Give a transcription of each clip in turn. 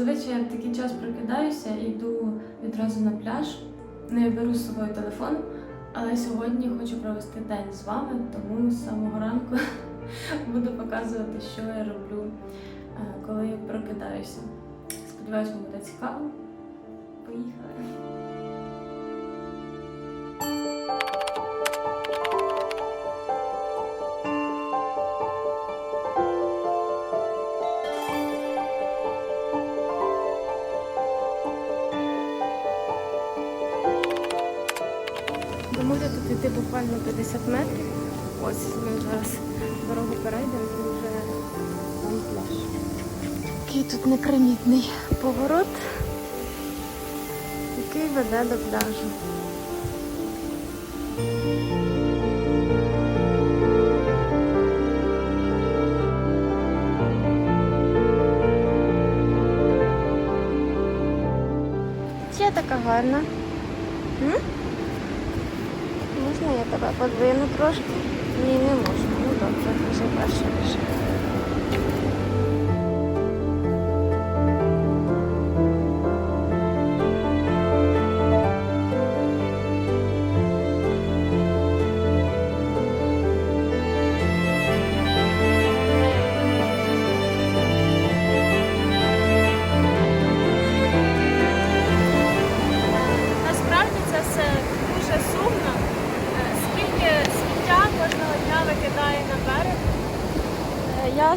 Зазвичай я в такий час прокидаюся і йду відразу на пляж. Не беру з собою телефон, але сьогодні хочу провести день з вами, тому з самого ранку буду показувати, що я роблю, е, коли прокидаюся. Сподіваюсь, вам буде цікаво. Поїхали! Тут некримітний поворот, який веде до пляжу. Ще така гарна. М? Можна я тебе подвину трошки? Ні, не можна. Ну добре, вже перше рішення.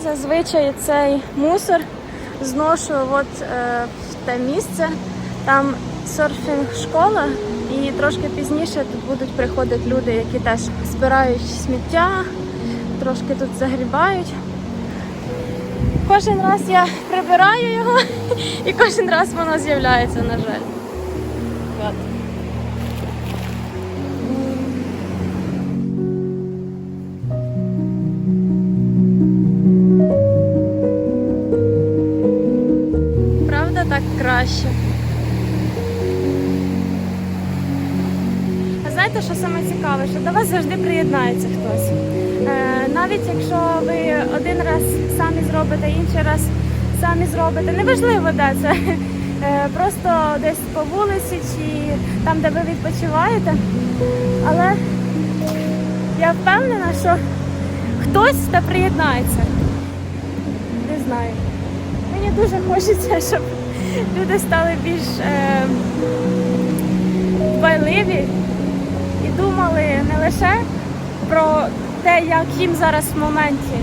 Зазвичай цей мусор зношу от, е, в те місце. Там серфінг школа, і трошки пізніше тут будуть приходити люди, які теж збирають сміття, трошки тут загрібають. Кожен раз я прибираю його, і кожен раз воно з'являється, на жаль. Краще. А знаєте, що саме цікаве? Що до вас завжди приєднається хтось. Е, навіть якщо ви один раз самі зробите, інший раз самі зробите, неважливо де це. Е, просто десь по вулиці чи там, де ви відпочиваєте. Але я впевнена, що хтось та приєднається. Не знаю. Мені дуже хочеться, щоб люди стали більш е, дбайливі і думали не лише про те, як їм зараз в моменті,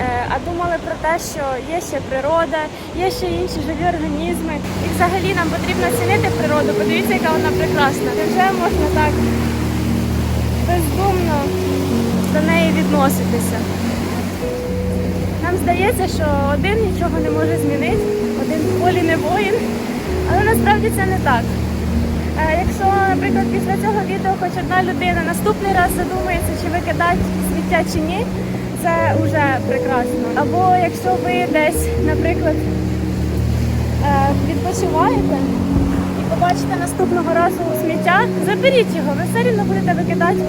е, а думали про те, що є ще природа, є ще інші живі організми. І взагалі нам потрібно цінити природу. Подивіться, яка вона прекрасна. Невже можна так бездумно до неї відноситися? Нам здається, що один нічого не може змінити, один в полі не воїн, але насправді це не так. Е, Якщо, наприклад, після цього відео хоч одна людина наступний раз задумається, чи викидати сміття чи ні, це вже прекрасно. Або якщо ви десь, наприклад, е, відпочиваєте і побачите наступного разу сміття, заберіть його, ви все рівно будете викидати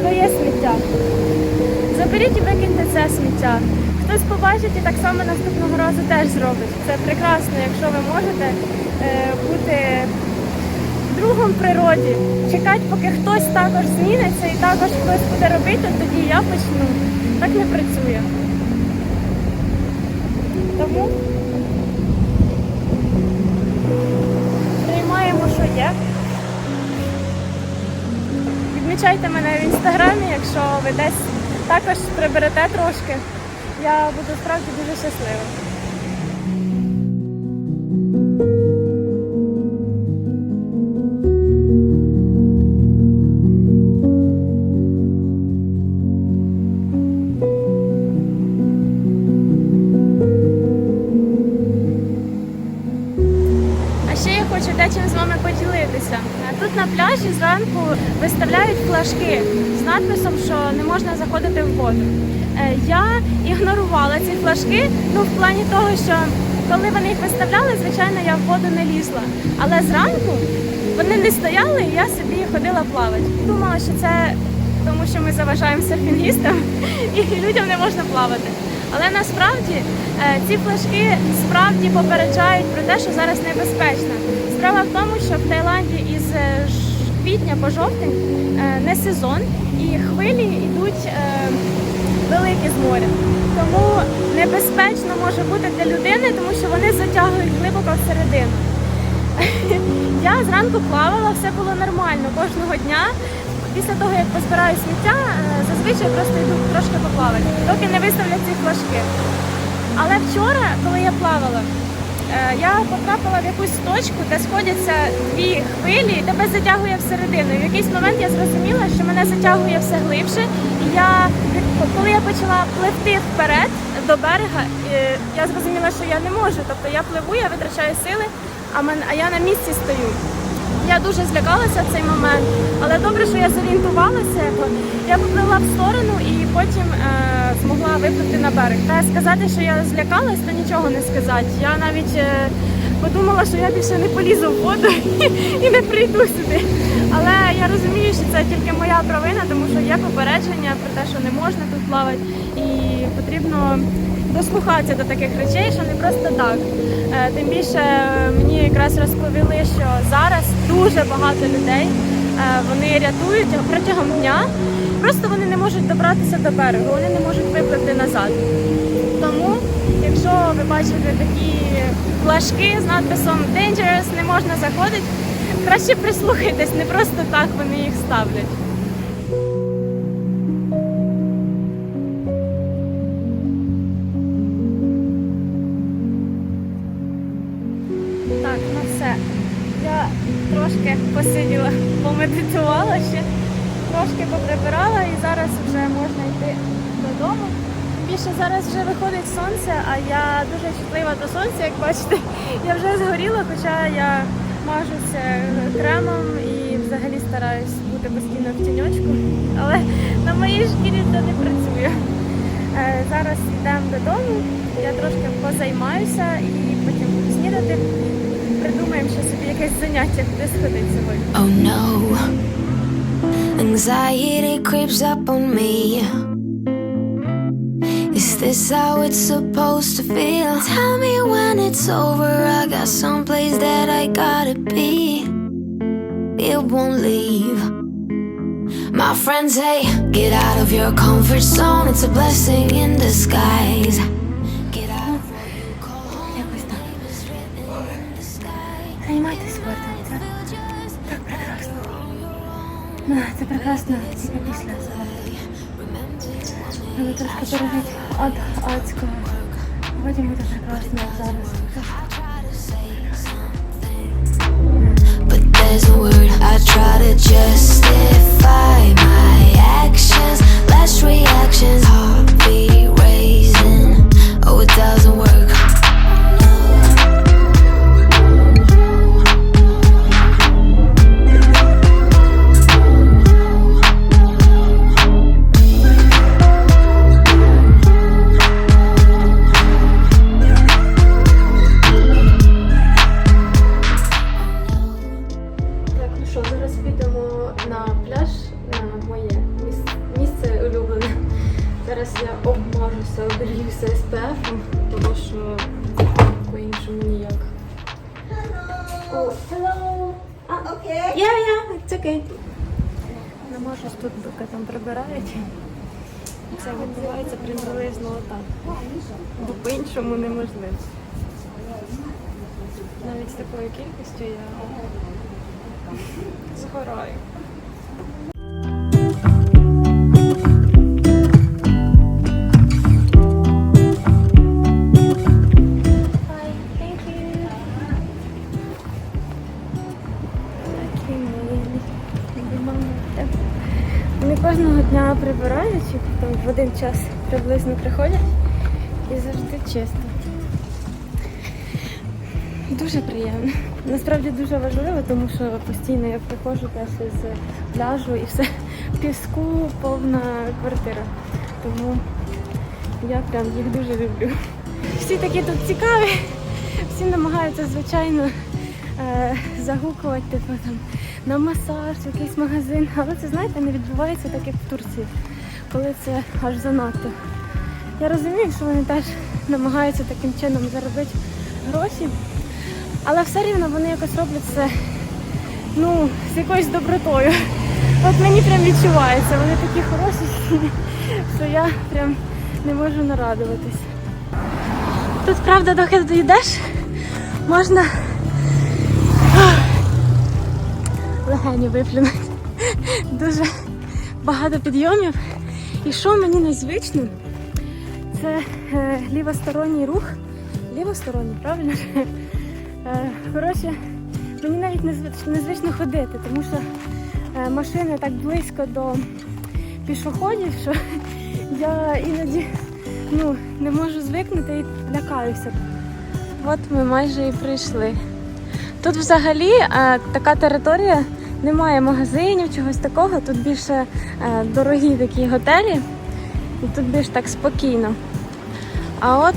своє сміття. Заберіть і викиньте це сміття. Хтось побачить і так само наступного разу теж зробить. Це прекрасно, якщо ви можете е, бути другом природі, чекати, поки хтось також зміниться і також хтось буде робити, тоді я почну. Так не працює. Тому приймаємо, що є. Відмічайте мене в інстаграмі, якщо ви десь також приберете трошки. Я буду справді дуже щаслива. А ще я хочу дечим з вами поділитися. Тут на пляжі зранку виставляють флажки з надписом, що не можна заходити в воду. Е, Я ігнорувала ці флажки, ну в плані того, що коли вони їх виставляли, звичайно, я в воду не лізла. Але зранку вони не стояли, і я собі ходила плавати. Думала, що це тому, що ми заважаємо серфінгістам і людям не можна плавати. Але насправді е, ці флажки справді попереджають про те, що зараз небезпечно. Справа в тому, що в Таїланді із е, квітня по жовтень не сезон, і хвилі йдуть великі з моря. Тому небезпечно може бути для людини, тому що вони затягують глибоко всередину. Я зранку плавала, все було нормально кожного дня. Після того, як позбираю сміття, е, зазвичай просто йду трошки поплавати, доки не виставлять ці флажки. Але вчора, коли я плавала, я потрапила в якусь точку, де сходяться дві хвилі, і тебе затягує всередину. І в якийсь момент я зрозуміла, що мене затягує все глибше. І я, коли я почала пливти вперед до берега, е, я зрозуміла, що я не можу. Тобто я пливу, я витрачаю сили, а я на місці стою. Я дуже злякалася в цей момент, але добре, що я зорієнтувалася. Я попливла в сторону і потім е, змогла випливти на берег. Та сказати, що я злякалась, то нічого не сказати. Я навіть е, подумала, що я більше не полізу в воду і не прийду сюди. Але я розумію, що це тільки моя провина, тому що є попередження про те, що не можна тут плавати, і потрібно дослухатися до таких речей, що не просто так. Е, Тим більше е, мені якраз розповіли, що зараз дуже багато людей е, вони рятують протягом дня. Просто вони не можуть добратися до берегу, вони не можуть випливти назад. Тому, якщо ви бачите такі флажки з надписом Dangerous, не можна заходити, краще прислухайтесь, не просто так вони їх ставлять. Помедитувала ще, трошки поприбирала і зараз вже можна йти додому. Більше зараз вже виходить сонце, а я дуже чутлива до сонця, як бачите. Я вже згоріла, хоча я мажуся кремом і взагалі стараюсь бути постійно в тіньочку. Але на моїй шкірі це не працює. Е, Зараз йдемо додому, я трошки позаймаюся і потім буду снідати. Придумаємо ще собі якесь заняття, куди сходити сьогодні. Oh no, anxiety creeps up on me. Is this how it's supposed to feel? Tell me when it's over. I got someplace that I gotta be. It won't leave. My friends say, get out of your comfort zone. It's a blessing in disguise. Ну, це прекрасно тільки після завтра. Але трошки пережить ад адського. Потім буде прекрасно зараз. Зараз я обмажуся, обріюся SPF, тому що по-іншому ніяк. О, hello! А, окей. Yeah, yeah, it's okay. Намажусь тут, поки там прибирають. Це відбувається приблизно отак. Бо по-іншому неможливо. Навіть з такою кількістю я згораю. Любимите. Вони кожного дня прибирають, і в один час приблизно приходять і завжди чисто. Дуже приємно. Насправді дуже важливо, тому що постійно я приходжу теж з пляжу і все піску повна квартира. Тому я прям їх дуже люблю. Всі такі тут цікаві, всі намагаються, звичайно, е, загукувати типу, там, на масаж, в якийсь магазин. Але це, знаєте, не відбувається так, як в Турції, коли це аж занадто. Я розумію, що вони теж намагаються таким чином заробити гроші, але все рівно вони якось роблять це ну, з якоюсь добротою. От мені прям відчувається, вони такі хороші, що я прям не можу нарадуватись. Тут, правда, доки ти можна легені виплюнути. Дуже багато підйомів. І що мені незвично, це е, лівосторонній рух. Лівосторонній, правильно? Е, коротше, мені навіть незвич- незвично ходити, тому що е, машини так близько до пішоходів, що я іноді ну, не можу звикнути і лякаюся. От ми майже і прийшли. Тут взагалі е, така територія, немає магазинів, чогось такого. Тут більше е, дорогі такі готелі, і тут більш так спокійно. А от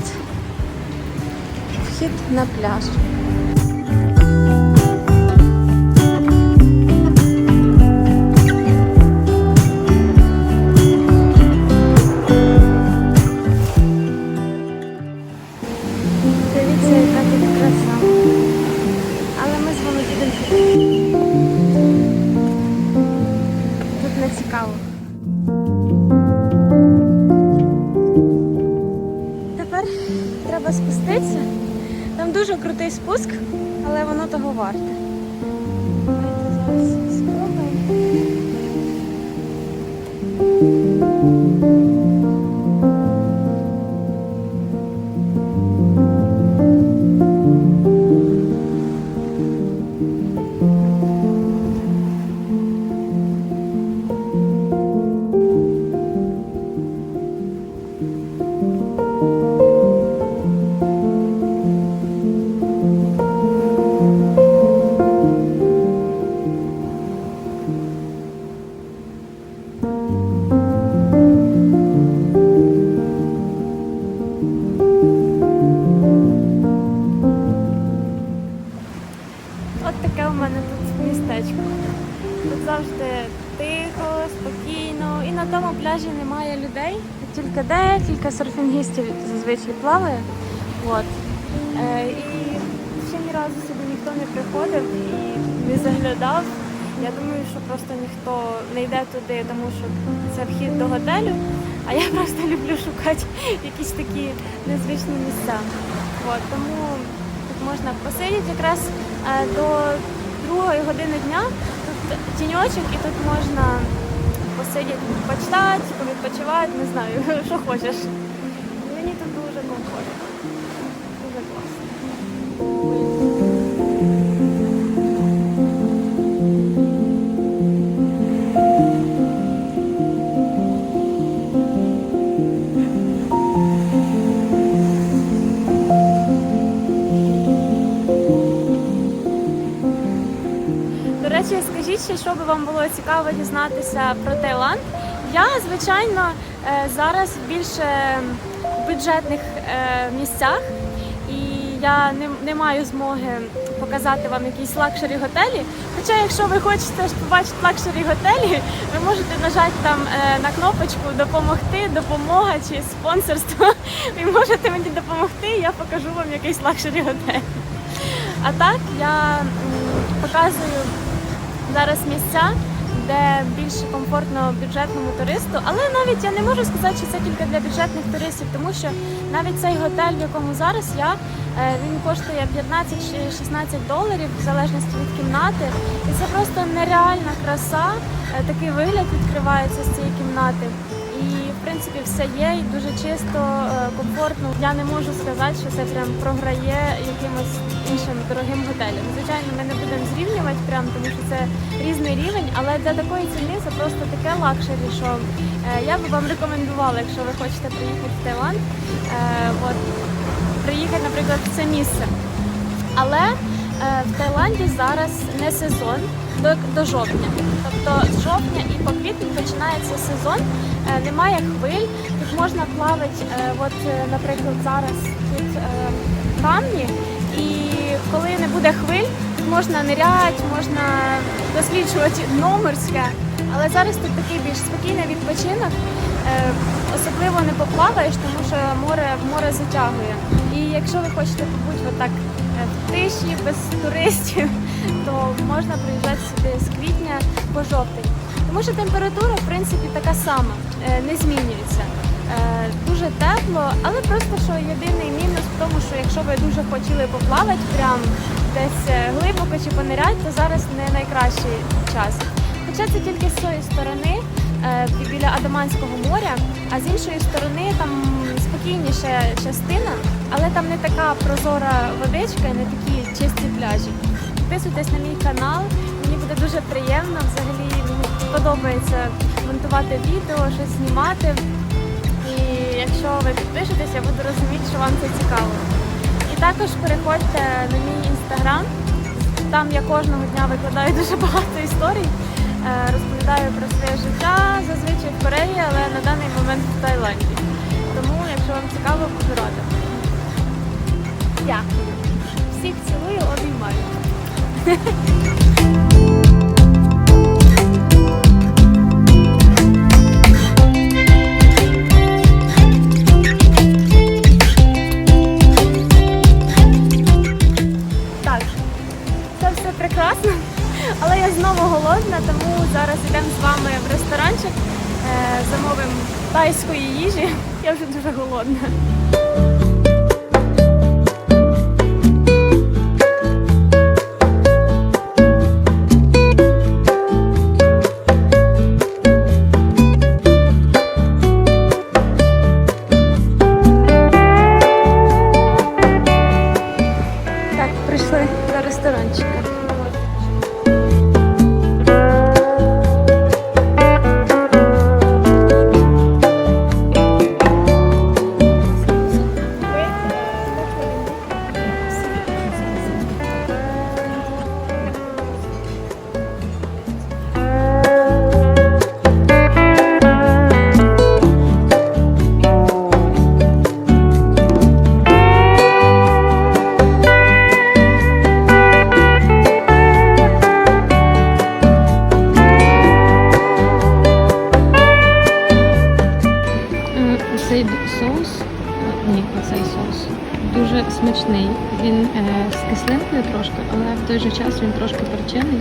вхід на пляж. Крутий спуск, але воно того варте. Давайте зараз спробуємо. Не. Я думаю, що просто ніхто не йде туди, тому що це вхід до готелю. А я просто люблю шукати якісь такі незвичні місця. От, тому тут можна посидіти якраз е, до другої години дня. Тут тіньочок і тут можна посидіти, почитати, повідпочивати, не знаю, що хочеш. Речі, скажіть ще, що би вам було цікаво дізнатися про Таїланд. Я, звичайно, е, зараз більше в бюджетних е, місцях, і я не, не маю змоги показати вам якісь лакшері готелі. Хоча, якщо ви хочете побачити лакшері готелі, ви можете нажати там е, на кнопочку Допомогти, допомога чи спонсорство. Ви можете мені допомогти, я покажу вам якийсь лакшері готель. А так я показую зараз місця, де більше комфортно бюджетному туристу. Але навіть я не можу сказати, що це тільки для бюджетних туристів, тому що навіть цей готель, в якому зараз я, е, він коштує 15 чи 16 доларів в залежності від кімнати. І це просто нереальна краса. Е, Такий вигляд відкривається з цієї кімнати. Принципі все є і дуже чисто, е, комфортно. Я не можу сказати, що це прям програє якимось іншим дорогим готелям. Звичайно, ми не будемо зрівнювати прям, тому що це різний рівень, але для такої ціни це просто таке лакшері, що е, я би вам рекомендувала, якщо ви хочете приїхати в Таїланд, е, от, приїхати, наприклад, в це місце. Але в Таїланді зараз не сезон до, до жовтня. Тобто з жовтня і по квітень починається сезон, немає хвиль, тут можна плавати, е, от, е, наприклад, зараз тут е, камні, і коли не буде хвиль, тут можна ниряти, можна досліджувати дно морське. Але зараз тут такий більш спокійний відпочинок. Е, Особливо не поплаваєш, тому що море море затягує. І якщо ви хочете побути отак е, в тиші, без туристів, то можна приїжджати сюди з квітня по жовтень. Тому що температура, в принципі, така сама, е, не змінюється. Е, Дуже тепло, але просто що єдиний мінус в тому, що якщо ви дуже хотіли поплавати прям десь е, глибоко чи пониряти, то зараз не найкращий час. Хоча це тільки з цієї сторони, е, біля Адаманського моря, а з іншої сторони там спокійніша частина, але там не така прозора водичка не такі чисті пляжі. Підписуйтесь на мій канал, мені буде дуже приємно. Взагалі подобається монтувати відео, щось знімати. І якщо ви підпишетесь, я буду розуміти, що вам це цікаво. І також переходьте на мій інстаграм. Там я кожного дня викладаю дуже багато історій, е, розповідаю про своє життя, зазвичай в Кореї, але на даний момент в Таїланді. Тому, якщо вам цікаво, буду рада. Дякую. Всіх цілую, обіймаю. але я знову голодна, тому зараз йдемо з вами в ресторанчик, е, замовимо тайської їжі. Я вже дуже голодна. Але же час він трошки перчений.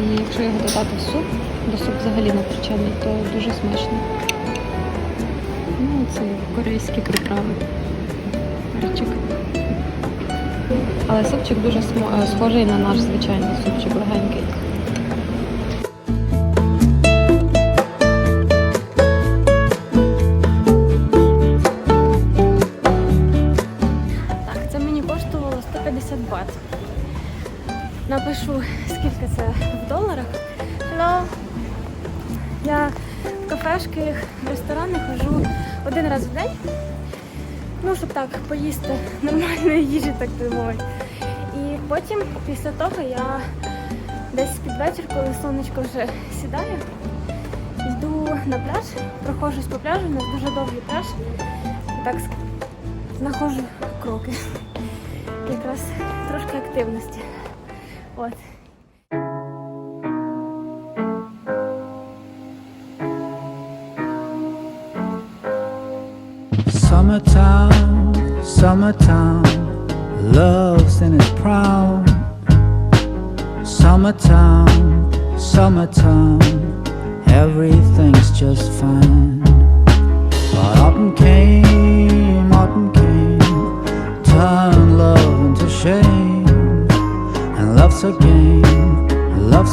І якщо його додати в суп, бо суп взагалі не перчений, то дуже смачно. Ну, це корейські приправи. Перчик. Але супчик дуже е, схожий на наш звичайний супчик, легенький. Кафешки, в ресторани ходжу один раз в день. Ну, щоб так поїсти нормальної їжі, так би мовити. І потім, після того, я десь під вечір, коли сонечко вже сідає, йду на пляж, проходжусь по пляжу, у нас дуже довгий пляж. Так знаходжу кроки. Якраз трошки активності. От.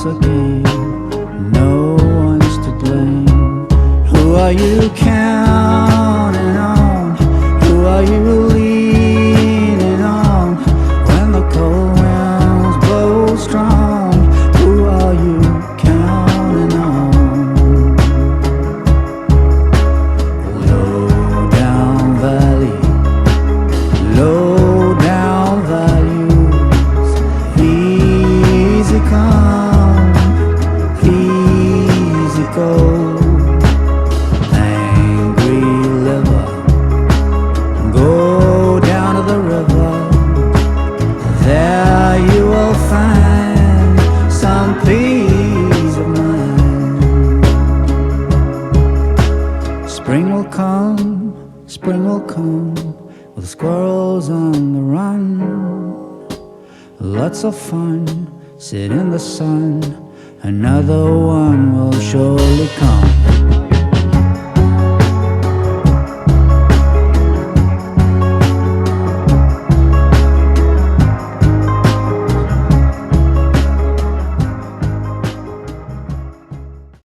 Love's a game, no one's to blame. Who are you counting